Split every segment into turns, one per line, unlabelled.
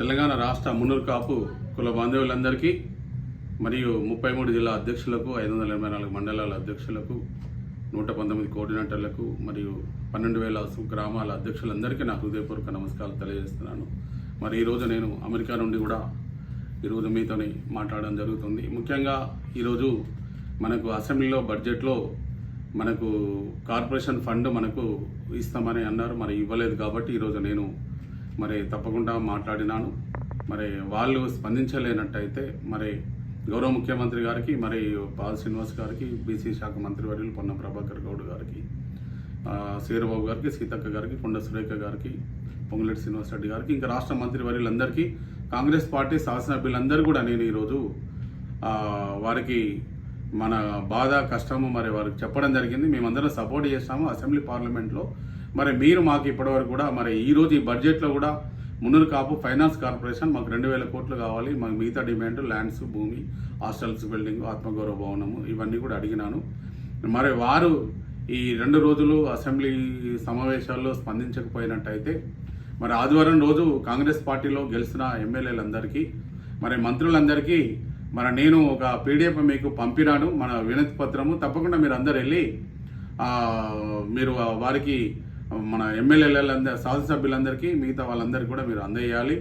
తెలంగాణ రాష్ట్ర మున్నూరు కాపు కుల బాంధవులందరికీ మరియు ముప్పై మూడు జిల్లా అధ్యక్షులకు ఐదు వందల ఎనభై నాలుగు మండలాల అధ్యక్షులకు నూట పంతొమ్మిది కోఆర్డినేటర్లకు మరియు పన్నెండు వేల గ్రామాల అధ్యక్షులందరికీ నా హృదయపూర్వక నమస్కారాలు తెలియజేస్తున్నాను. మరి ఈరోజు నేను అమెరికా నుండి కూడా ఈరోజు మీతోని మాట్లాడడం జరుగుతుంది. ముఖ్యంగా ఈరోజు మనకు అసెంబ్లీలో బడ్జెట్లో మనకు కార్పొరేషన్ ఫండ్ మనకు ఇస్తామని అన్నారు. మరి ఇవ్వలేదు కాబట్టి ఈరోజు నేను మరి తప్పకుండా మాట్లాడినాను. మరి వాళ్ళు స్పందించలేనట్టయితే మరి గౌరవ ముఖ్యమంత్రి గారికి మరి పాల్ శ్రీనివాస్ గారికి బీసీ శాఖ మంత్రి వర్యులు పొన్న ప్రభాకర్ గౌడ్ గారికి ఆ, సీరబాబు గారికి సీతక్క గారికి కొండ సురేఖ గారికి పొంగులెట్టి శ్రీనివాస్ రెడ్డి గారికి ఇంకా రాష్ట్ర మంత్రి వర్యులందరికీ కాంగ్రెస్ పార్టీ శాసనసభ్యులందరూ కూడా నేను ఈరోజు వారికి మన బాధ కష్టము మరి వారికి చెప్పడం జరిగింది. మేమందరం సపోర్ట్ చేస్తాము అసెంబ్లీ పార్లమెంట్లో. మరి మీరు మాకు ఇప్పటివరకు కూడా మరి ఈరోజు ఈ బడ్జెట్లో కూడా మున్నూరు కాపు ఫైనాన్స్ కార్పొరేషన్ మాకు రెండు వేల కోట్లు కావాలి. మాకు మిగతా డిమాండ్ ల్యాండ్స్ భూమి హాస్టల్స్ బిల్డింగ్ ఆత్మగౌరవ భవనము ఇవన్నీ కూడా అడిగినాను. మరి వారు ఈ రెండు రోజులు అసెంబ్లీ సమావేశాల్లో స్పందించకపోయినట్టయితే మరి ఆదివారం రోజు కాంగ్రెస్ పార్టీలో గెలిచిన ఎమ్మెల్యేలందరికీ మరి మంత్రులందరికీ మరి నేను ఒక పీడిఎఫ్ మీకు పంపినాను మన వినతి పత్రము. తప్పకుండా మీరు అందరు వెళ్ళి మీరు వారికి మన ఎమ్మెల్యేలందరూ శాసనసభ్యులందరికీ మిగతా వాళ్ళందరికీ కూడా మీరు అందజేయాలి.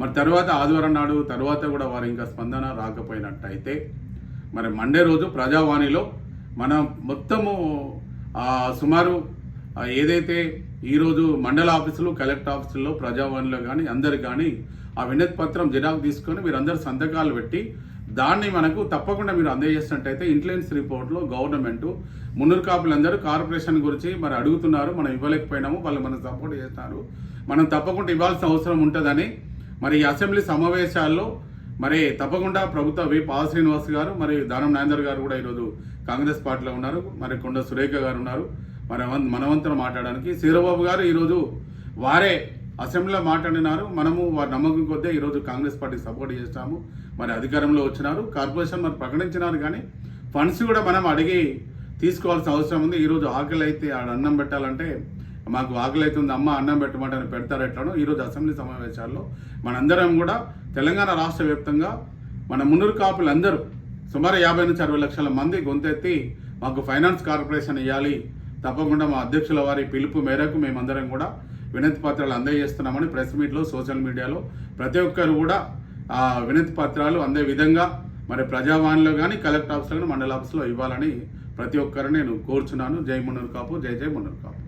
మరి తర్వాత ఆదివారం నాడు తర్వాత కూడా వారు ఇంకా స్పందన రాకపోయినట్టయితే మరి మండే రోజు ప్రజావాణిలో మనం మొత్తము సుమారు ఏదైతే ఈరోజు మండల ఆఫీసులు కలెక్టర్ ఆఫీసుల్లో ప్రజావాణిలో కానీ అందరు కానీ ఆ వినతి పత్రం జిరాకు తీసుకొని మీరు అందరు సంతకాలు పెట్టి దాన్ని మనకు తప్పకుండా మీరు అందజేసినట్టయితే ఇంటెలిజెన్స్ రిపోర్ట్లో గవర్నమెంట్ మున్నూరు కాపులందరూ కార్పొరేషన్ గురించి మరి అడుగుతున్నారు మనం ఇవ్వలేకపోయినాము వాళ్ళు మనం సపోర్ట్ చేస్తున్నారు మనం తప్పకుండా ఇవ్వాల్సిన అవసరం ఉంటుందని మరి ఈ అసెంబ్లీ సమావేశాల్లో మరి తప్పకుండా ప్రభుత్వ వి పాల్ శ్రీనివాస్ గారు మరి దానం నాయందర్ గారు కూడా ఈరోజు కాంగ్రెస్ పార్టీలో ఉన్నారు మరి కొండ సురేఖ గారు ఉన్నారు. మరి మనవంతరం మాట్లాడడానికి సీరబాబు గారు ఈరోజు వారే అసెంబ్లీలో మాట్లాడినారు. మనము వారి నమ్మకం కొద్దే ఈరోజు కాంగ్రెస్ పార్టీ సపోర్ట్ చేస్తాము. మరి అధికారంలో వచ్చినారు. కార్పొరేషన్ మరి ప్రకటించినారు కానీ ఫండ్స్ కూడా మనం అడిగి తీసుకోవాల్సిన అవసరం ఉంది. ఈరోజు ఆకలి అయితే ఆడ అన్నం పెట్టాలంటే మాకు ఆకలి అవుతుంది అమ్మ అన్నం పెట్టమంటే పెడతారు ఎట్లానో. ఈరోజు అసెంబ్లీ సమావేశాల్లో మనందరం కూడా తెలంగాణ రాష్ట్ర వ్యాప్తంగా మన మున్నూరు కాపులందరూ సుమారు యాభై నుంచి అరవై లక్షల మంది గొంతెత్తి మాకు ఫైనాన్స్ కార్పొరేషన్ ఇవ్వాలి తప్పకుండా మా అధ్యక్షుల వారి పిలుపు మేరకు మేమందరం కూడా వినతి పత్రాలు అందజేస్తున్నామని ప్రెస్ మీట్లో సోషల్ మీడియాలో ప్రతి ఒక్కరు కూడా ఆ వినతి పత్రాలు అందే విధంగా మరి ప్రజావాణిలో కానీ కలెక్టర్ ఆఫీస్లో కానీ మండల ఆఫీస్లో ఇవ్వాలని ప్రతి ఒక్కరు నేను కోరుచున్నాను. జై మున్నూరు కాపు జై జై మున్నూరు కాపు.